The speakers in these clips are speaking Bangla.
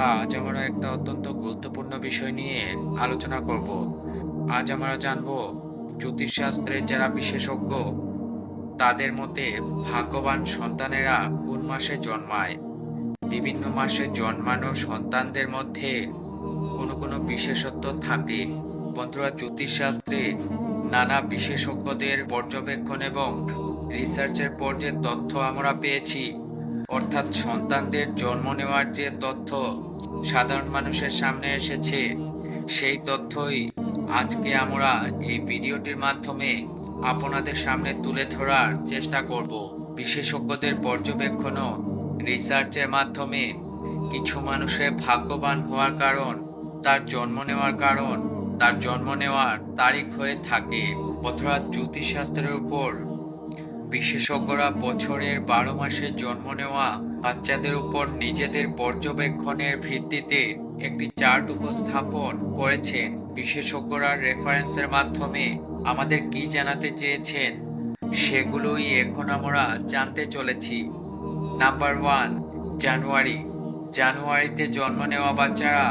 বন্ধুরা আজ আমরা একটা অত্যন্ত গুরুত্বপূর্ণ বিষয় নিয়ে আলোচনা করব। আজ আমরা জানব জ্যোতিষশাস্ত্রের যারা বিশেষজ্ঞ, তাদের মতে ভাগ্যবান সন্তানেরা কোন মাসে জন্মায়? বিভিন্ন মাসে জন্মানো সন্তানদের মধ্যে কোনো কোনো বিশেষত্ব থাকে? বন্ধুরা, জ্যোতিষশাস্ত্রে নানা বিশেষজ্ঞদের পর্যবেক্ষণ এবং রিসার্চের পর যে তথ্য আমরা পেয়েছি, অর্থাৎ সন্তানদের জন্ম নেওয়ার যে তথ্য সাধারণ মানুষের সামনে এসেছে। সেই তথ্যই আজকে আমরা এই ভিডিওটির মাধ্যমে আপনাদের সামনে তুলে ধরার চেষ্টা করব। বিশেষজ্ঞদের পর্যবেক্ষণ রিসার্চের মাধ্যমে কিছু মানুষের ভাগ্যবান হওয়ার কারণ, তার জন্ম নেওয়ার কারণ, তার জন্ম নেওয়ার তারিখ হয়ে থাকে। অথবা জ্যোতিষশাস্ত্রের উপর বিশেষজ্ঞরা বছরের বারো মাসে জন্ম নেওয়া বাচ্চাদের উপর নিজেদের পর্যবেক্ষণের ভিত্তিতে একটি চার্ট উপস্থাপন করেছেন। বিশেষজ্ঞরা রেফারেন্সের মাধ্যমে আমাদের কি জানাতে চেয়েছেন সেগুলোই এখন আমরা জানতে চলেছি। Number one, January. জানুয়ারিতে জন্ম নেওয়া বাচ্চারা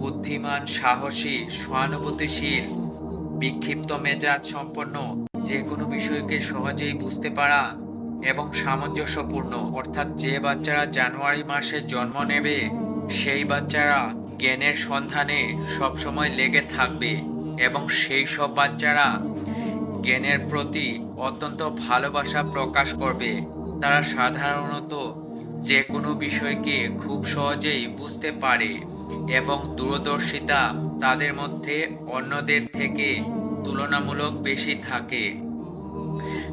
বুদ্ধিমান, সাহসী, সহানুভূতিশীল, বিক্ষিপ্ত মেজাজ সম্পন্ন যে কোনো বিষয়কে সহজেই বুঝতে পারা এবং সামঞ্জস্যপূর্ণ। অর্থাৎ যে বাচ্চারা জানুয়ারি মাসে জন্ম নেবে, সেই বাচ্চারা জ্ঞানের সন্ধানে সবসময় লেগে থাকবে এবং সেই সব বাচ্চারা জ্ঞানের প্রতি অত্যন্ত ভালোবাসা প্রকাশ করবে। তারা সাধারণত যে কোনো বিষয়কে খুব সহজেই বুঝতে পারে এবং দূরদর্শিতা তাদের মধ্যে অন্যদের থেকে তুলনামূলক বেশি থাকে।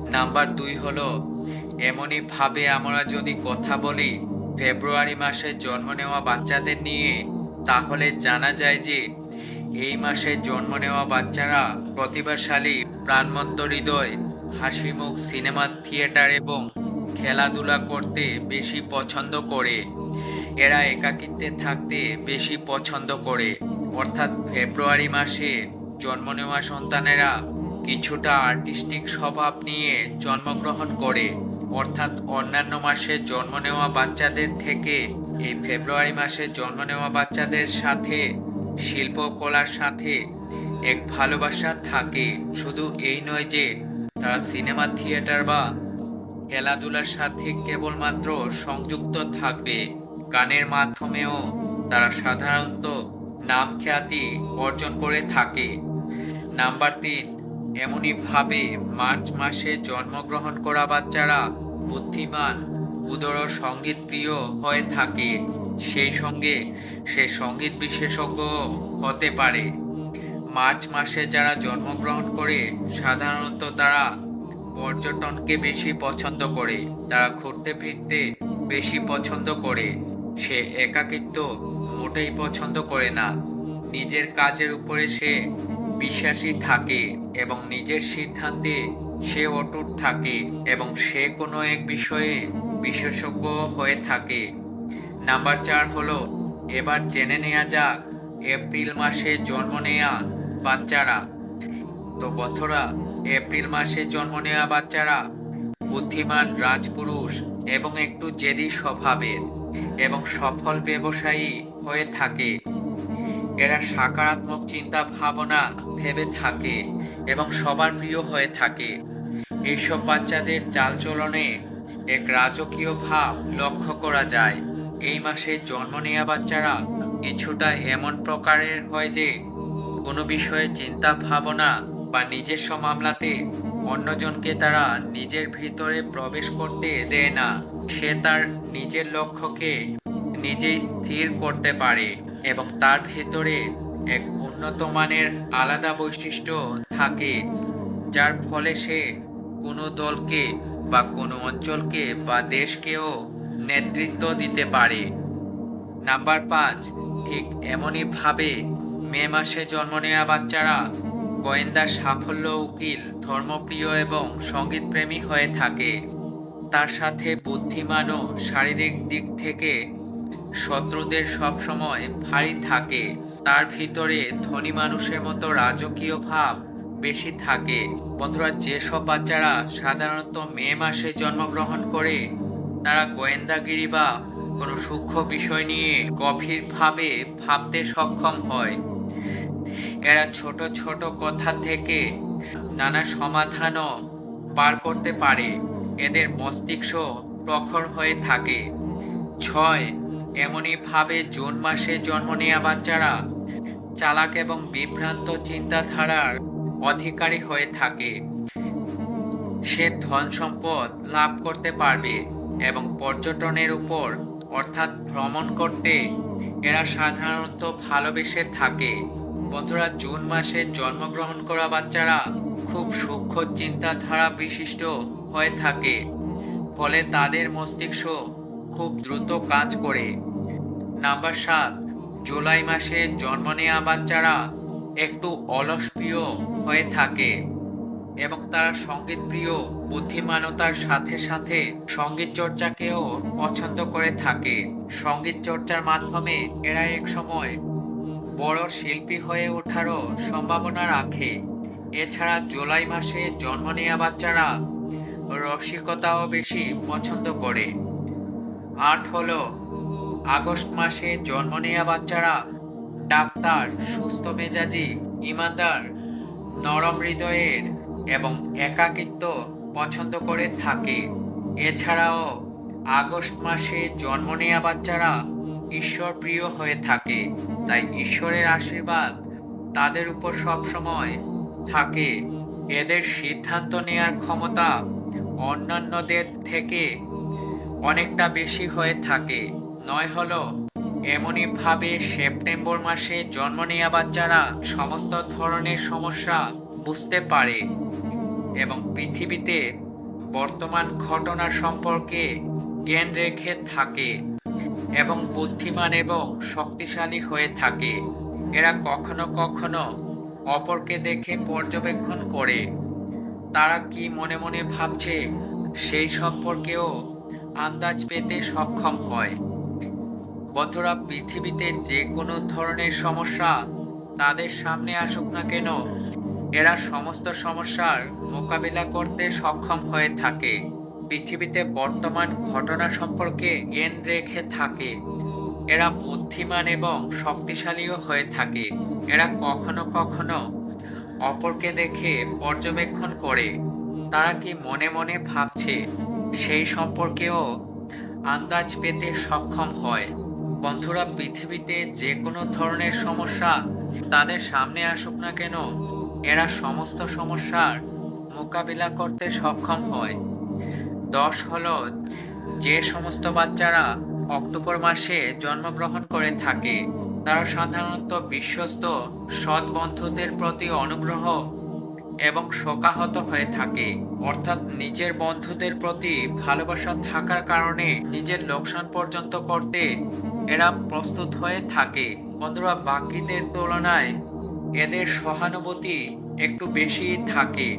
নাম্বার দুই হলো, এমনই ভাবে আমরা যদি কথা বলি, ফেব্রুয়ারি মাসে জন্ম নেওয়া বাচ্চাদের নিয়ে, তাহলে জানা যায় যে, এই মাসে জন্ম নেওয়া বাচ্চারা প্রতিভাশালী, প্রাণবন্ত হৃদয়, হাসিমুখ সিনেমা থিয়েটার এবং খেলাধুলা করতে বেশি পছন্দ করে। এরা একাকিত্বে থাকতে বেশি পছন্দ করে। অর্থাৎ ফেব্রুয়ারি মাসে জন্ম নেওয়া সন্তানেরা কিছুটা আর্টিস্টিক স্বভাব নিয়ে জন্মগ্রহণ করে। অর্থাৎ অন্যান্য মাসে জন্ম নেওয়া বাচ্চাদের থেকে এই ফেব্রুয়ারি মাসে জন্ম নেওয়া বাচ্চাদের সাথে শিল্পকলার সাথে এক ভালোবাসা থাকে। শুধু এই নয় যে, তারা সিনেমা, থিয়েটার বা খেলাধুলার সাথে কেবলমাত্র সংযুক্ত থাকবে। গানের মাধ্যমেও তারা সাধারণত নাম খ্যাতি অর্জন করে থাকে। নাম্বার তিন, এমনই ভাবে মার্চ মাসে জন্মগ্রহণ করা বাচ্চারা বুদ্ধিমান, উদর সংগীত প্রিয় হয়ে থাকে। সেই সঙ্গে সে সংগীত বিশেষজ্ঞ হতে পারে। মার্চ মাসে যারা জন্মগ্রহণ করে, সাধারণত তারা পর্যটনকে বেশি পছন্দ করে। তারা ঘুরতে ফিরতে বেশি পছন্দ করে। সে একাকিত্ব মোটেই পছন্দ করে না। নিজের কাজের উপরে সে বিশ্বাসী থাকে এবং নিজের সিদ্ধান্তে সে অটুট থাকে এবং সে কোনো এক বিষয়ে বিশেষজ্ঞ হয়ে থাকে। নাম্বার চার হলো, এবার জেনে নেওয়া যাক, এপ্রিল মাসে জন্ম নেয়া বাচ্চারা। তো বন্ধুরা, এপ্রিল মাসে জন্ম নেওয়া বাচ্চারা বুদ্ধিমান রাজপুরুষ এবং একটু জেদি স্বভাবের এবং সফল ব্যবসায়ী হয়ে থাকে। এরা সকারাত্মক চিন্তা ভাবনা ভেবে থাকে এবং সবার প্রিয় হয়ে থাকে। এইসব বাচ্চাদের চালচলনে এক রাজকীয় ভাব লক্ষ্য করা যায়। এই মাসে জন্ম নেওয়া বাচ্চারা কিছুটা এমন প্রকারের হয় যে, কোনো বিষয়ে চিন্তা ভাবনা বা নিজস্ব মামলাতে অন্যজনকে তারা নিজের ভিতরে প্রবেশ করতে দেয় না। সে তার নিজের লক্ষ্যকে নিজেই স্থির করতে পারে। এবং তার ভেতরে এক উন্নত মানের আলাদা বৈশিষ্ট্য থাকে, যার ফলে সে কোনো দলকে বা কোনো অঞ্চলকে বা দেশকেও নেতৃত্ব দিতে পারে। নাম্বার পাঁচ, ঠিক এমনই ভাবে মে মাসে জন্ম নেওয়া বাচ্চারা গোয়েন্দা সাফল্য উকিল, ধর্মপ্রিয় এবং সঙ্গীতপ্রেমী হয়ে থাকে। তার সাথে বুদ্ধিমান ও শারীরিক দিক থেকে শত্রুদের সবসময় ভারী থাকে, তার ভিতরে ধনী মানুষের মতো রাজকীয় ভাব বেশি থাকে। বন্ধুরা, যেসব বাচ্চারা সাধারণত মে মাসে জন্মগ্রহণ করে, তারা গোয়েন্দাগিরি বা কোনো সূক্ষ্ম বিষয় নিয়ে গভীরভাবে ভাবতে সক্ষম হয়। এরা ছোট ছোট কথা থেকে নানা সমাধানও বার করতে পারে। এদের মস্তিষ্ক প্রখর হয়ে থাকে। ছয় এমনই ভাবে জুন মাসে জন্ম নেওয়া বাচ্চারা চালাক এবং বিভ্রান্ত চিন্তাধারার অধিকারী হয়ে থাকে। সে ধন সম্পদ লাভ করতে পারবে এবং পর্যটনের উপর অর্থাৎ ভ্রমণ করতে এরা সাধারণত ভালোবেসে থাকে। বন্ধুরা, জুন মাসে জন্মগ্রহণ করা বাচ্চারা খুব সূক্ষ্ম চিন্তাধারা বিশিষ্ট হয়ে থাকে, ফলে তাদের মস্তিষ্ক খুব দ্রুত কাজ করে। নাম্বার সাত, জুলাই মাসে জন্ম নেওয়া বাচ্চারা একটু অলস প্রিয় হয়ে থাকে এবং তারা সংগীত প্রিয়, বুদ্ধিমানতার সাথে সাথে সংগীত চর্চাকেও পছন্দ করে থাকে। সংগীত চর্চার মাধ্যমে এরা এক সময় বড় শিল্পী হয়ে ওঠারও সম্ভাবনা রাখে। এছাড়া জুলাই মাসে জন্ম নেওয়া বাচ্চারা রসিকতাও বেশি পছন্দ করে। আট হলো আগস্ট মাসে জন্ম নেয়া বাচ্চারা ডাক্তার, সুস্থ মেজাজি, ইমানদার, নরম হৃদয়ের এবং একাকিত্ব পছন্দ করে থাকে। এছাড়াও আগস্ট মাসে জন্ম নেয়া বাচ্চারা ঈশ্বর প্রিয় হয়ে থাকে, তাই ঈশ্বরের আশীর্বাদ তাদের উপর সবসময় থাকে। এদের সিদ্ধান্ত নেয়ার ক্ষমতা অন্যান্যদের থেকে অনেকটা বেশি হয়ে থাকে। নয় হলো, এমনই ভাবে সেপ্টেম্বর মাসে জন্ম নেওয়া বাচ্চারা সমস্ত ধরনের সমস্যা বুঝতে পারে এবং পৃথিবীতে বর্তমান ঘটনা সম্পর্কে জ্ঞান রেখে থাকে এবং বুদ্ধিমান এবং শক্তিশালী হয়ে থাকে। এরা কখনো কখনো অপরকে দেখে পর্যবেক্ষণ করে। তারা কি মনে মনে ভাবছে সেই সম্পর্কেও আন্দাজ পেতে সক্ষম হয়। বন্ধুরা, পৃথিবীতে যে কোনো ধরনের সমস্যা তাদের সামনে আসুক না কেন, এরা সমস্ত সমস্যার মোকাবিলা করতে সক্ষম হয়ে থাকে। পৃথিবীতে বর্তমান ঘটনা সম্পর্কে জ্ঞান রেখে থাকে। এরা বুদ্ধিমান এবং শক্তিশালীও হয়ে থাকে। এরা কখনো কখনো অপরকে দেখে পর্যবেক্ষণ করে। তারা কি মনে মনে ভাবছে সেই সম্পর্কেও আন্দাজ পেতে সক্ষম হয়। বন্ধুরা, পৃথিবীতে যে কোনো ধরনের সমস্যা তাদের সামনে আসুক না কেন, এরা সমস্ত সমস্যার মোকাবিলা করতে সক্ষম হয়। দশ হলো, যে সমস্ত বাচ্চারা অক্টোবর মাসে জন্মগ্রহণ করে থাকে, তারা সাধারণত বিশ্বস্ত সৎ বন্ধুদের প্রতি অনুগ্রহ এবং শোকাহত হয়ে থাকে। অর্থাৎ নিজের বন্ধুদের প্রতি ভালোবাসা থাকার কারণে নিজের লোকসান পর্যন্ত করতে এরা প্রস্তুত হয়ে থাকে। বন্ধুরা, বাকিদের তুলনায় এদের সহানুভূতি একটু বেশি থাকে।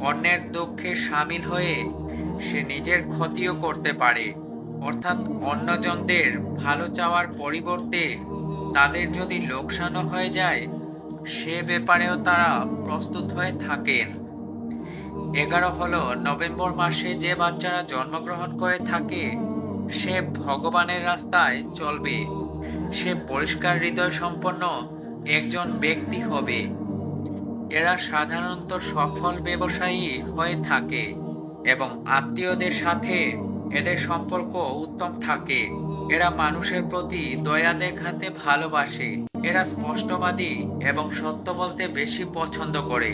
অন্যের দুঃখে সামিল হয়ে সে নিজের ক্ষতিও করতে পারে। অর্থাৎ অন্যজনদের ভালো চাওয়ার পরিবর্তে তাদের যদি লোকসানও হয়ে যায় সে ব্যাপারেও তারা প্রস্তুত হয়ে থাকেন। এগারো হলো নভেম্বর মাসে যে বাচ্চারা জন্মগ্রহণ করে থাকে, সে ভগবানের রাস্তায় চলবে। সে পরিষ্কার হৃদয় সম্পন্ন একজন ব্যক্তি হবে। এরা সাধারণত সফল ব্যবসায়ী হয়ে থাকে এবং আত্মীয়দের সাথে এদের সম্পর্ক উত্তম থাকে। এরা মানুষের প্রতি দয়া দেখাতে ভালোবাসে। এরা স্পষ্টবাদী এবং সত্য বলতে বেশি পছন্দ করে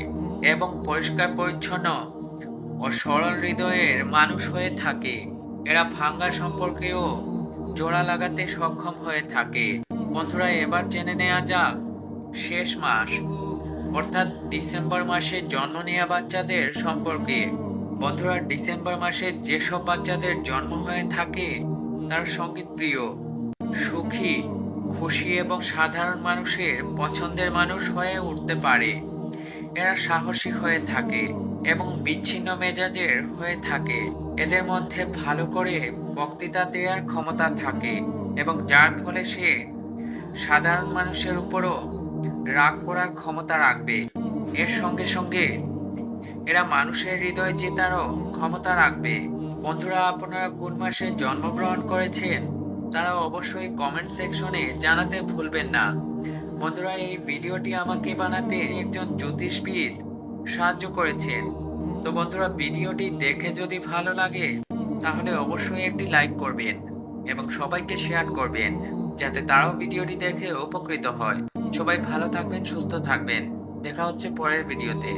এবং পরিষ্কার পরিচ্ছন্ন ও সরল হৃদয়ের মানুষ হয়ে থাকে। এরা ভাঙ্গা সম্পর্কেও জোড়া লাগাতে সক্ষম হয়ে থাকে। বন্ধুরা, এবার জেনে নেওয়া যাক, শেষ মাস, অর্থাৎ ডিসেম্বর মাসে জন্ম নেওয়া বাচ্চাদের সম্পর্কে। বন্ধুরা, ডিসেম্বর মাসে যেসব বাচ্চাদের জন্ম হয়ে থাকে তারা সংগীত প্রিয়। সুখী, খুশি এবং সাধারণ মানুষের পছন্দের মানুষ হয়ে উঠতে পারে। এরা সাহসী হয়ে থাকে এবং বিচ্ছিন্ন মেজাজের হয়ে থাকে। এদের মধ্যে ভালো করে বক্তৃতা দেওয়ার ক্ষমতা থাকে এবং যার ফলে সে সাধারণ মানুষের উপরও রাগ করার ক্ষমতা রাখবে। এর সঙ্গে সঙ্গে এরা মানুষের হৃদয় জেতারও ক্ষমতা রাখবে। বন্ধুরা, আপনারা কোন মাসে জন্মগ্রহণ করেছেন, তারা অবশ্যই কমেন্ট সেকশনে জানাতে ভুলবেন না। বন্ধুরা, এই ভিডিওটি আমাকে বানাতে একজন জ্যোতিষবিদ সাহায্য করেছেন। তো বন্ধুরা, ভিডিওটি দেখে যদি ভালো লাগে, তাহলে অবশ্যই একটি লাইক করবেন এবং সবাইকে শেয়ার করবেন, যাতে তারাও ভিডিওটি দেখে উপকৃত হয়। সবাই ভালো থাকবেন, সুস্থ থাকবেন। দেখা হচ্ছে পরের ভিডিওতে।